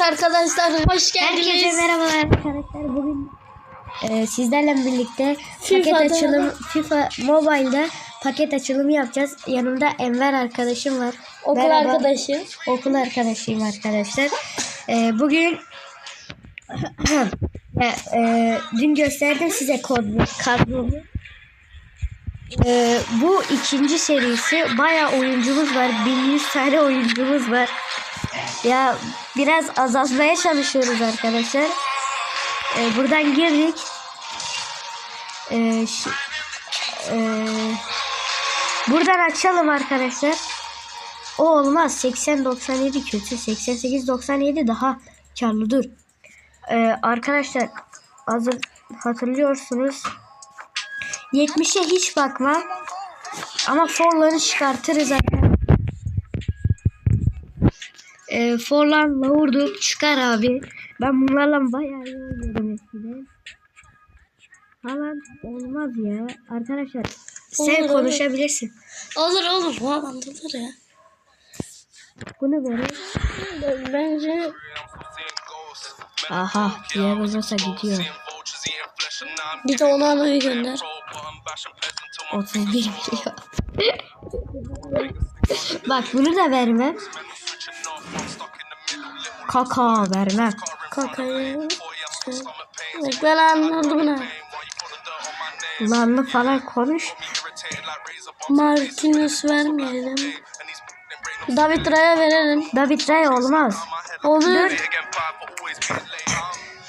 Evet arkadaşlar hoş geldiniz. Herkese merhabalar arkadaşlar. Bugün e, sizlerle birlikte FIFA'da- paket açılım FIFA Mobile'da paket açılımı yapacağız. Yanımda Enver arkadaşım var. Okul Merhaba. arkadaşı. Okul arkadaşıyım arkadaşlar. E, bugün e, e, dün gösterdim size kodlu kadromu. E, bu ikinci serisi bayağı oyuncumuz var. 1100 tane oyuncumuz var. Ya biraz azaltmaya çalışıyoruz arkadaşlar. Ee, buradan girdik. Ee, ee, buradan açalım arkadaşlar. O olmaz. 80-97 kötü. 88-97 daha karlı. Dur. Ee, arkadaşlar hazır hatırlıyorsunuz. 70'e hiç bakma. Ama forları çıkartırız arkadaşlar. E, Forlan'la vurduk çıkar abi. Ben bunlarla bayağı iyi oynuyordum eskiden. Falan olmaz ya. Arkadaşlar sen Olur, olur. konuşabilirsin. Olur olur. Bu anlatılır ya. Bunu verin. Bence Aha diğer olmasa gidiyor. bir de onu anayı gönder. 31 milyon. Bak bunu da vermem. Kaka vermem. Kakayı. Bekle lan oldu buna. Lanlı falan konuş. Marquinhos vermeyelim. David Raya verelim. David Ray olmaz. Olur.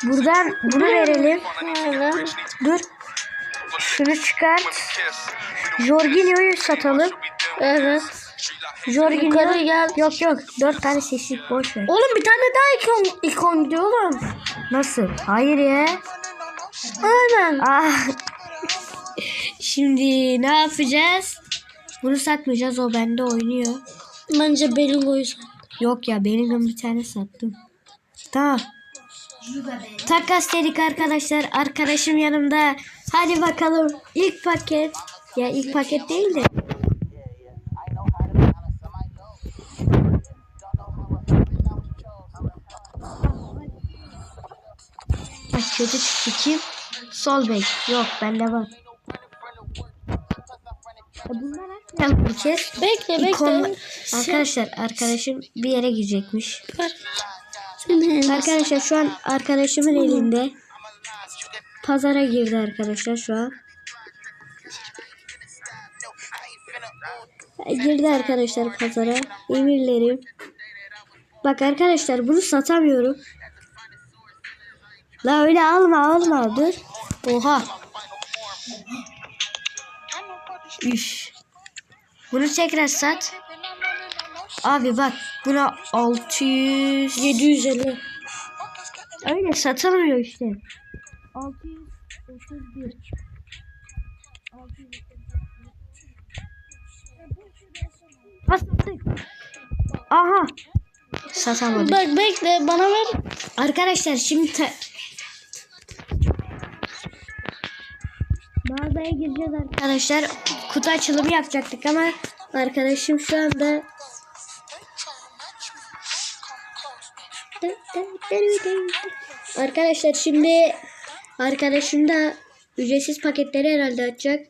Buradan bunu verelim. Aynen. Dur. Şunu çıkart. Jorginho'yu satalım. Evet. Jorginho. Gel. Yok yok. Dört tane seslik boş ver. Oğlum bir tane daha ikon, ikon diyor oğlum. Nasıl? Hayır ya. Aynen. Ah. Şimdi ne yapacağız? Bunu satmayacağız. O bende oynuyor. Bence Bellingo'yu sat. Yok ya benim bir tane sattım. Tamam. Takas dedik arkadaşlar. Arkadaşım yanımda. Hadi bakalım. İlk paket. Ya ilk paket değil de. Kötü çıktı kim? Sol bek. Yok bende var. Bunlar bir kez. Bekle İkon- bekle. Arkadaşlar arkadaşım bir yere girecekmiş. Arkadaşlar şu an arkadaşımın elinde. Pazara girdi arkadaşlar şu an. Girdi arkadaşlar pazara. Emirlerim. Bak arkadaşlar bunu satamıyorum. La öyle alma alma dur. Oha. Üf. Bunu tekrar sat. Abi bak buna 600 750. Öyle satılmıyor işte. 631. Sattık. Aha. Satamadık. Bak bekle bana ver. Arkadaşlar şimdi Mağazaya gireceğiz arkadaşlar. Kutu açılımı yapacaktık ama arkadaşım şu anda Arkadaşlar şimdi arkadaşım da ücretsiz paketleri herhalde açacak.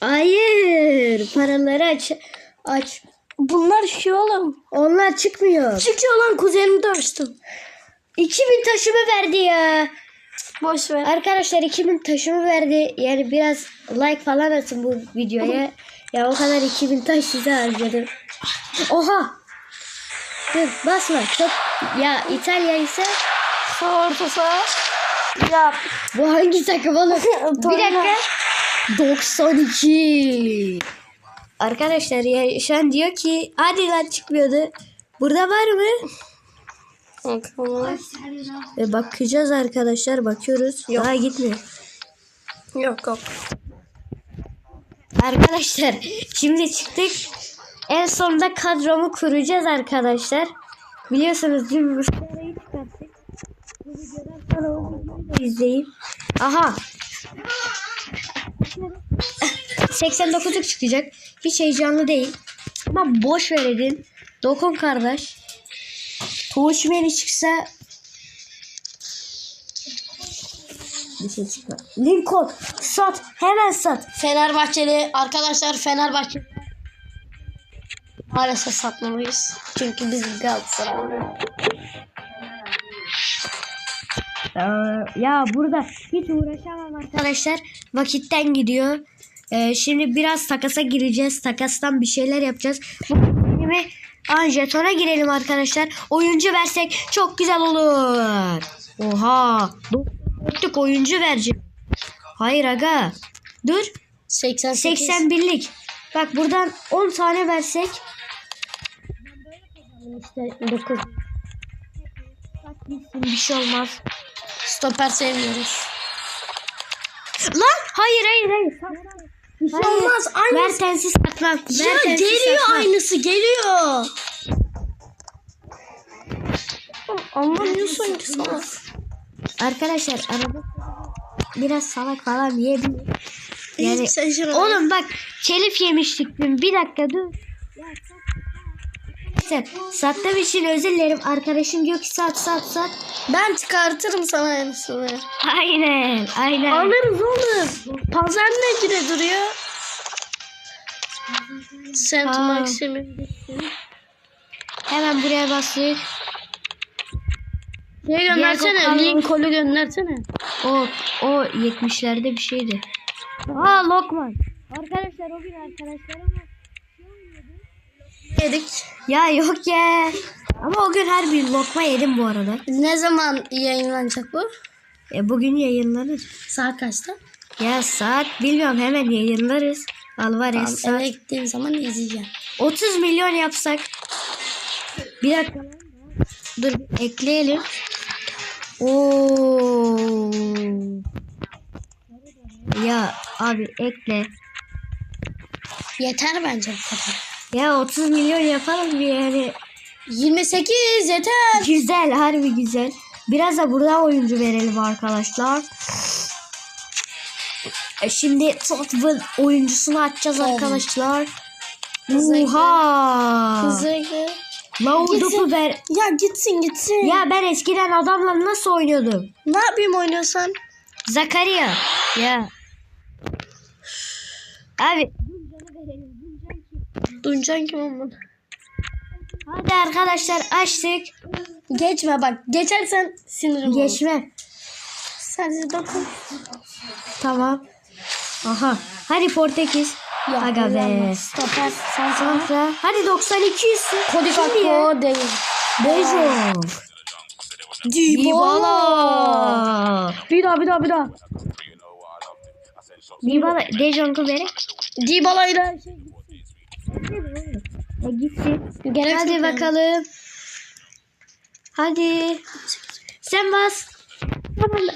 Hayır, paraları aç aç. Bunlar şey oğlum. Onlar çıkmıyor. Çıkıyor lan kuzenimi de açtım. 2000 taşımı verdi ya. Boş ver. Arkadaşlar 2000 taşımı verdi. Yani biraz like falan atın bu videoya. Ya o kadar 2000 taş size harcadım. Oha. Dur basma. Çok ya İtalya ise Sağ orta sağ. Yap. bu hangi takım oğlum? Bir dakika. 92. Arkadaşlar ya şu an diyor ki hadi lan çıkmıyordu. Burada var mı? Bakalım. E, bakacağız arkadaşlar. Bakıyoruz. Daha gitmiyor. Yok yok. Arkadaşlar şimdi çıktık. En sonunda kadromu kuracağız arkadaşlar. Biliyorsunuz dün Mustafa'yı çıkarttık. Bu videodan sonra o videoyu da izleyin. Aha. 89'luk çıkacak. Hiç heyecanlı değil. Ama boş ver edin. Dokun kardeş. Toşmeni çıksa bir şey çıkar. Lincoln sat hemen sat. Fenerbahçeli arkadaşlar Fenerbahçe maalesef satmamayız. Çünkü biz Galatasaray. Ee, ya burada hiç uğraşamam arkadaşlar. Vakitten gidiyor. Ee, şimdi biraz takasa gireceğiz. Takastan bir şeyler yapacağız. Bu Aa, jetona girelim arkadaşlar. Oyuncu versek çok güzel olur. Oha. Dörtlük oyuncu vereceğim. Hayır aga. Dur. 88. 81'lik. Bak buradan 10 tane versek. İşte 9. Bak gitsin bir şey olmaz. Stoper sevmiyoruz. Lan hayır hayır hayır. Bir şey olmaz, aynısı- Mertens'i satmam. Ya Mertens'i geliyor satmam. aynısı geliyor. Anlamıyorsun ki sana. Arkadaşlar arada biraz salak falan yiyebilir. Yani oğlum bak telif yemiştik dün. Bir dakika dur. Sen sattığım için özür dilerim. Arkadaşım diyor ki sat sat sat. ben çıkartırım sana aynısını. Aynen aynen. Alırız oğlum. Pazar ne güne duruyor? Aa. Maxim'in Hemen buraya bastık. Diego göndersene. Lincoln'u göndersene. O o 70'lerde bir şeydi. Aa Lokman. Arkadaşlar o gün arkadaşlar ama Yedik. ya yok ya. Ama o gün her bir lokma yedim bu arada. Ne zaman yayınlanacak bu? E, bugün yayınlanır. Saat kaçta? Ya saat bilmiyorum hemen yayınlarız. Alvarez Tamam, saat. eve gittiğim zaman izleyeceğim. 30 milyon yapsak. Bir dakika. Dur ekleyelim. Oo. Ya abi ekle. Yeter bence bu kadar. Ya 30 milyon yapalım bir yani. 28 yeter. Güzel harbi güzel. Biraz da buradan oyuncu verelim arkadaşlar. E şimdi Tottenham oyuncusunu açacağız Oh. arkadaşlar. Oha. Kızı. Laudup'u ver. Ya gitsin gitsin. Ya ben eskiden adamla nasıl oynuyordum? Ne yapayım oynuyorsan? Zakaria. Ya. Abi. Duncan kim olmalı? Hadi arkadaşlar açtık. Geçme bak. Geçersen sinirim olur. Geçme. Sadece dokun. Tamam. Aha. Hadi Portekiz. Ya, Aga be. Stoper. Sen. Sonra. Hadi 92 üstü. Kodi Şimdi ya. Kakko değil. Bejo. Dybala. Bir daha bir daha bir daha. Dybala. Dejonk'u verek. Dybala'yı da Gitsin. Gerek Hadi bakalım. Hadi. Sen bas.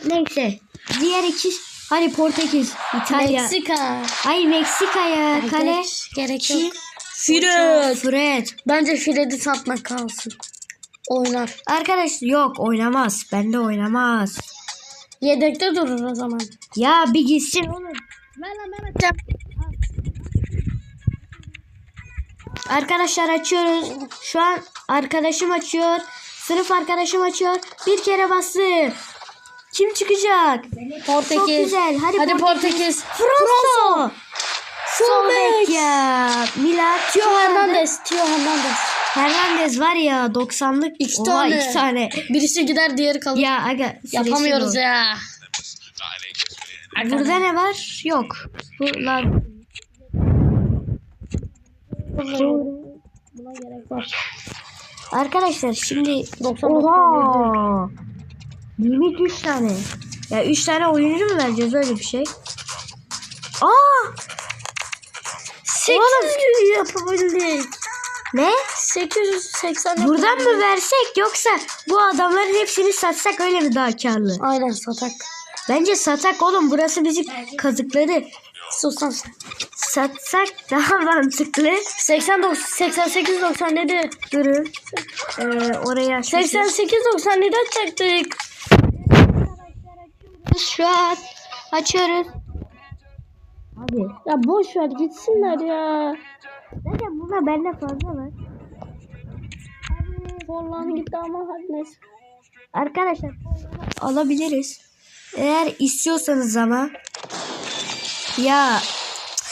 Neyse. Diğer iki. Hadi Portekiz. İtalya. Meksika. Ay Meksika'ya. Kale. Gerek yok. Fred. Fred. Bence Fred'i satmak kalsın. Oynar. Arkadaş yok oynamaz. Bende oynamaz. Yedekte durur o zaman. Ya bir gitsin oğlum. Ben hemen açacağım. Arkadaşlar açıyoruz. Şu an arkadaşım açıyor. Sınıf arkadaşım açıyor. Bir kere bastı. Kim çıkacak? Portekiz. Çok güzel. Hadi, Hadi Portekiz. Portekiz. Froso. Sol ya. Milan. Tio Hernandez. Tio Hernandez. Hernandez var ya 90'lık. İki Oha, tane. iki tane. Birisi gider diğeri kalır. Ya aga. Yapamıyoruz ya. Burada ne var? Yok. Bunlar. Buna gerek var. Arkadaşlar şimdi 99 Oha! 23 tane. Ya 3 tane oyuncu mu vereceğiz öyle bir şey? Aa! 800 yapabildik. Ne? 880 Buradan mı versek yoksa bu adamların hepsini satsak öyle mi daha karlı? Aynen satak. Bence satak oğlum burası bizi kazıkladı. 90 satsak daha mantıklı. 89 88 97 görün. Oraya 88 97 açacaktık. Şu an açıyoruz. Abi ya boş ver gitsinler ya. Zaten buna bende fazla var. Forlan gitti ama hadi neyse. Arkadaşlar alabiliriz. Eğer istiyorsanız ama ya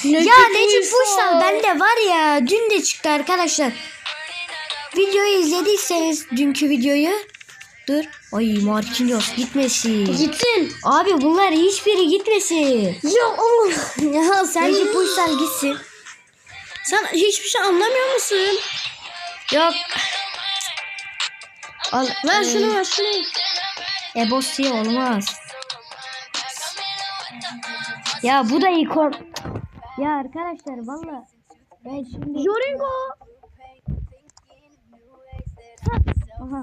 ya Necip Uysal bende var ya dün de çıktı arkadaşlar. Videoyu izlediyseniz dünkü videoyu dur. Ay Marquinhos gitmesin. Gitsin. Abi bunlar hiçbiri gitmesin. Ya oğlum. Ya sen Necip Uysal gitsin. sen hiçbir şey anlamıyor musun? Yok. Al, Ver şunu ver şunu. Ebossi olmaz. Ya bu da ikon. Ya arkadaşlar valla ben şimdi Joringo. Aha.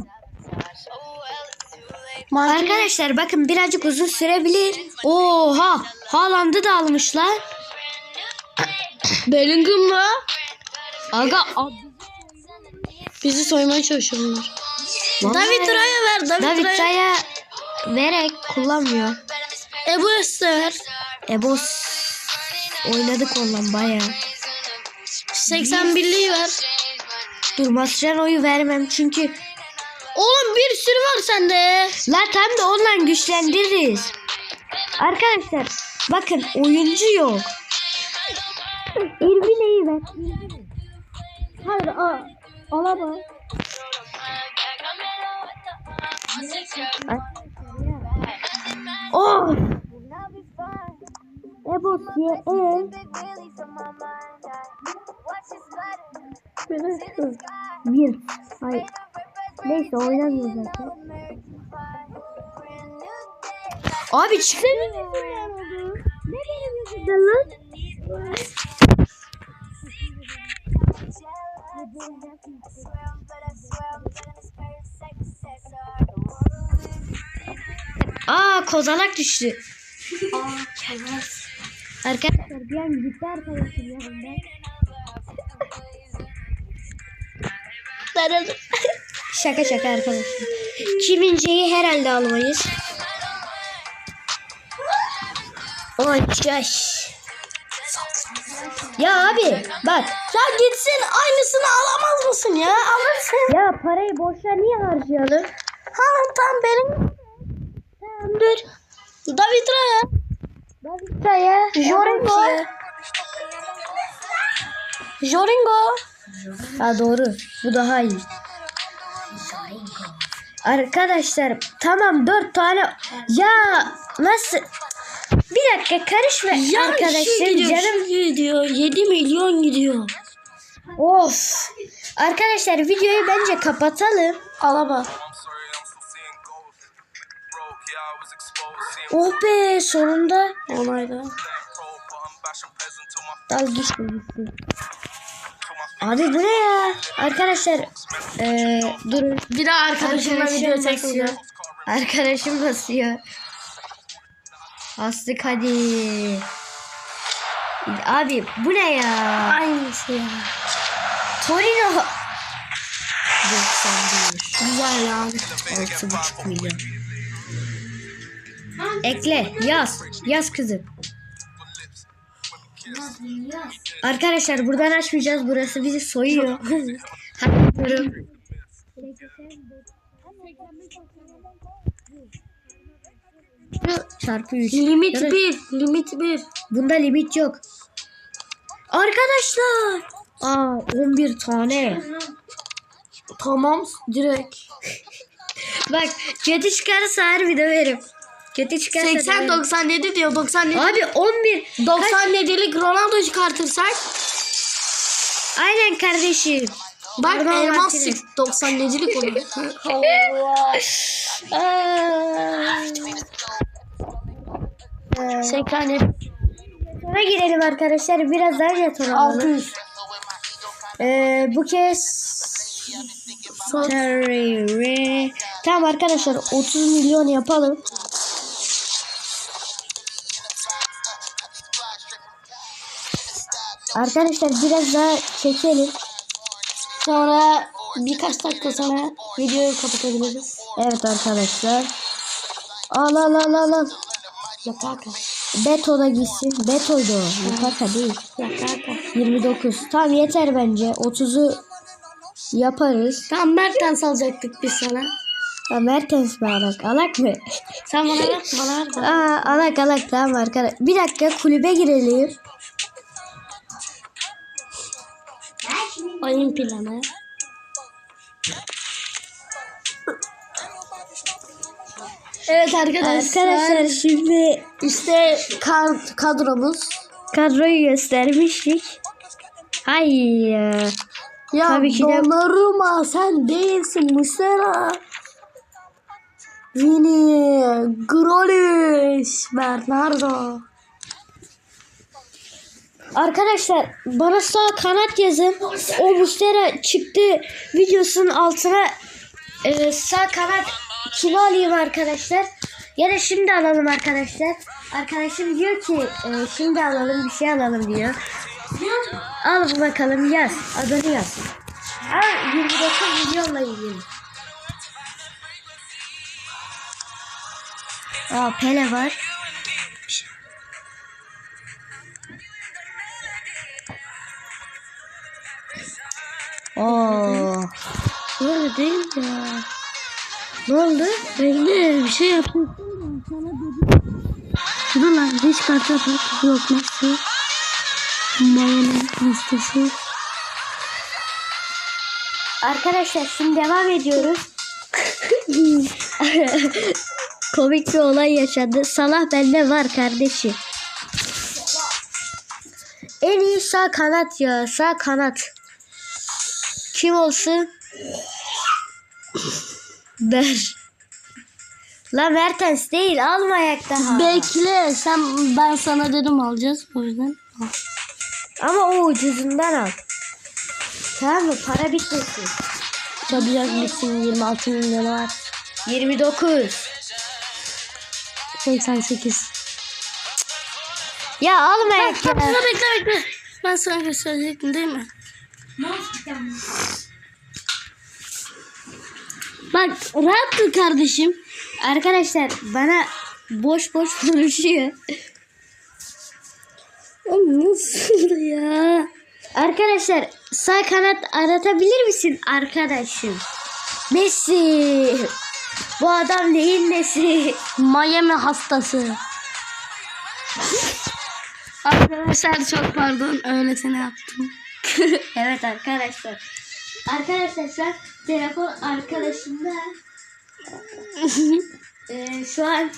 Arkadaşlar bakın birazcık uzun sürebilir. Oha! Haaland'ı da almışlar. Bellingham'la Aga bizi soymaya çalışıyor bunlar. David Raya ver. David, David Raya. Raya vererek kullanmıyor. Ebu Ester. Ebos oynadık onunla baya. 81'liği ver. Dur Mascherano'yu vermem çünkü Oğlum bir sürü var sende. La tam da onunla güçlendiririz. Arkadaşlar bakın oyuncu yok. İrbine'yi ver. Hadi al. Alaba. Oh! Ebos ye e. Bir. Hayır. Neyse oynamıyor zaten. Abi çıksana. Ne benim yüzümden lan? Aa kozalak düştü. Arkadaşlar bir an gitti arkadaşım yanımdan. Şaka şaka arkadaşlar. Kiminceyi herhalde almayız. Oy. Ya abi bak. Ya gitsin aynısını alamaz mısın ya? Alırsın. Ya parayı boşa niye harcayalım? Ha tamam benim. Tamam dur. David Raya. Saya. Joringo. Joringo. Ha doğru. Bu daha iyi. Arkadaşlar tamam dört tane. Ya nasıl? Bir dakika karışma arkadaşlar. Canım gidiyor. 7 milyon gidiyor. Of. Arkadaşlar videoyu bence kapatalım. Alaba. Oh be sonunda Onayda. dal gitsin gitsin. Abi bu ne ya? Arkadaşlar eee durun. Bir daha arkadaşımla Arkadaşım video çekmiyor. Arkadaşım basıyor. Bastık hadi. Abi bu ne ya? Aynısı ya. Torino 91. Güzel ya. 6,5 milyon. Ekle yaz. Yaz kızım. Arkadaşlar buradan açmayacağız. Burası bizi soyuyor. Hadi Çarpı 3. Limit 1. Limit 1. Bunda limit yok. Arkadaşlar. Aa 11 tane. Tamam direkt. Bak kötü çıkarsa harbi döverim. Kötü çıkarsa 80 döverim. 97 diyor 97. Abi 11. 97'lik Ronaldo çıkartırsak Aynen kardeşim. bak elmas Martinez. çık 97'lik olur. Ee, 80 Sonra girelim arkadaşlar. Biraz daha jeton alalım. 600. Ee, bu kez Terry. Tamam arkadaşlar 30 milyon yapalım. Arkadaşlar biraz daha çekelim. Sonra birkaç dakika sonra videoyu kapatabiliriz. Evet arkadaşlar. Al al al al al. Yakaka. Beto da gitsin. Beto'ydu o. Yukaka değil. Yakaka. 29. Tamam yeter bence. 30'u Yaparız. Tam Mertens alacaktık biz sana. Ha, Mertens mi alak? Alak mı? Sen bana ver, bana. Bana. Aa, alak alak tamam arkadaş. Bir dakika kulübe girelim. Oyun planı. Evet arkadaşlar. Arkadaşlar şimdi işte kad- kadromuz. kadroyu göstermiştik. Hayır. Ya Tabii ki de- Donnarumma sen değilsin Muslera. Vini, Grealish, Bernardo. Arkadaşlar bana sağ kanat yazın. O Mustera çıktı videosunun altına e, sağ kanat kimi alayım arkadaşlar? Ya da şimdi alalım arkadaşlar. Arkadaşım diyor ki e, şimdi alalım bir şey alalım diyor. Al bakalım yaz. Adını yaz. Al 29 milyonla ilgili. Aa Pele var. Ya. Ne oldu? Bekle bir şey yaptım. Dur lan hiç karta bak. Yok nasıl? Mayonez listesi. Arkadaşlar şimdi devam ediyoruz. Komik bir olay yaşandı. Salah bende var kardeşim. En iyi sağ kanat ya. Sağ kanat. Kim olsun? Ber. La Mertens değil. Almayak daha. Bekle sen ben sana dedim alacağız o yüzden. al. Ama o ucuzundan al. Tamam mı? Para bitmesin. Çabucak bitsin 26 milyon var. 29. 88. Ya almayak ya. bekle bekle. Ben sana gösterecektim değil mi? Bak rahat dur kardeşim. Arkadaşlar bana boş boş konuşuyor. Nasıl ya? Arkadaşlar sağ kanat aratabilir misin arkadaşım? Messi. Bu adam neyin nesi? Miami hastası. Arkadaşlar çok pardon öylesine yaptım. evet arkadaşlar. Arkadaşlar şu an telefon arkadaşımda. Ee, şu an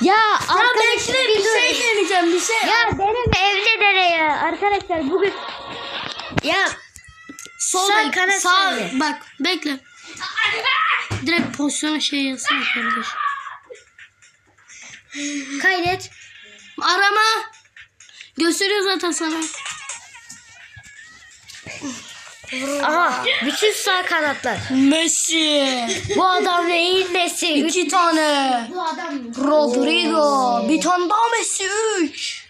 ya arkadaşlar bir dur. deneyeceğim bir şey. Ya deneme evde dene ya. Arkadaşlar bugün ya Sol sağ kanat sağ söyle. bak bekle. Direkt pozisyona şey yazsana kardeş. kaydet. Arama. Gösteriyor zaten sana. Aha bütün sağ kanatlar. Messi. Bu adam neyin nesi? Üç- İki tane. Bu adam Rodrigo. Bir tane daha Messi. Üç.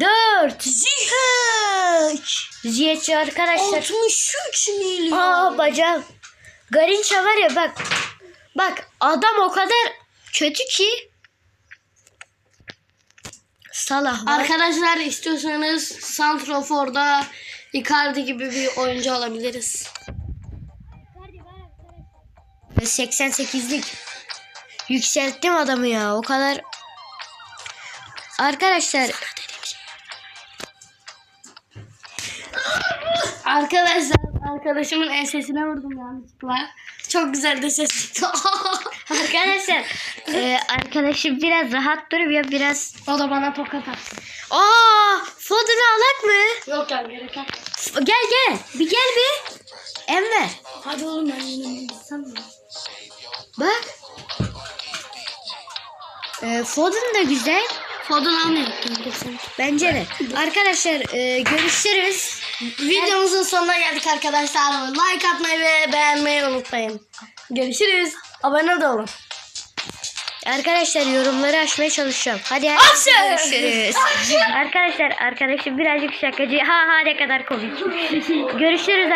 dört. Ziyech. Ziyech'i arkadaşlar. 63 milyon. Aa bacağım. Garinça var ya bak. Bak adam o kadar kötü ki. Salah var. Arkadaşlar istiyorsanız Santrofor'da Icardi gibi bir oyuncu alabiliriz. Ve 88'lik. Yükselttim adamı ya. O kadar. Arkadaşlar Arkadaşlar arkadaşımın ensesine vurdum yanlışlıkla. Çok güzel de ses çıktı. arkadaşlar e, arkadaşım biraz rahat duruyor biraz. o da bana tokat attı. Aa, Foden'ı alak mı? Yok ya gerek yok. Gel gel. Bir gel bir. Enver. Hadi oğlum ben yine mi? Bak. E, Foden da güzel. Foden. Gitsem. Bence de. Arkadaşlar e, görüşürüz. Videomuzun sonuna geldik arkadaşlar. Like atmayı ve beğenmeyi unutmayın. Görüşürüz. Abone de olun. Arkadaşlar yorumları açmaya çalışacağım. Hadi hadi Açın. görüşürüz. Arkadaşlar arkadaşım birazcık şakacı. Ha ha ne kadar komik. görüşürüz.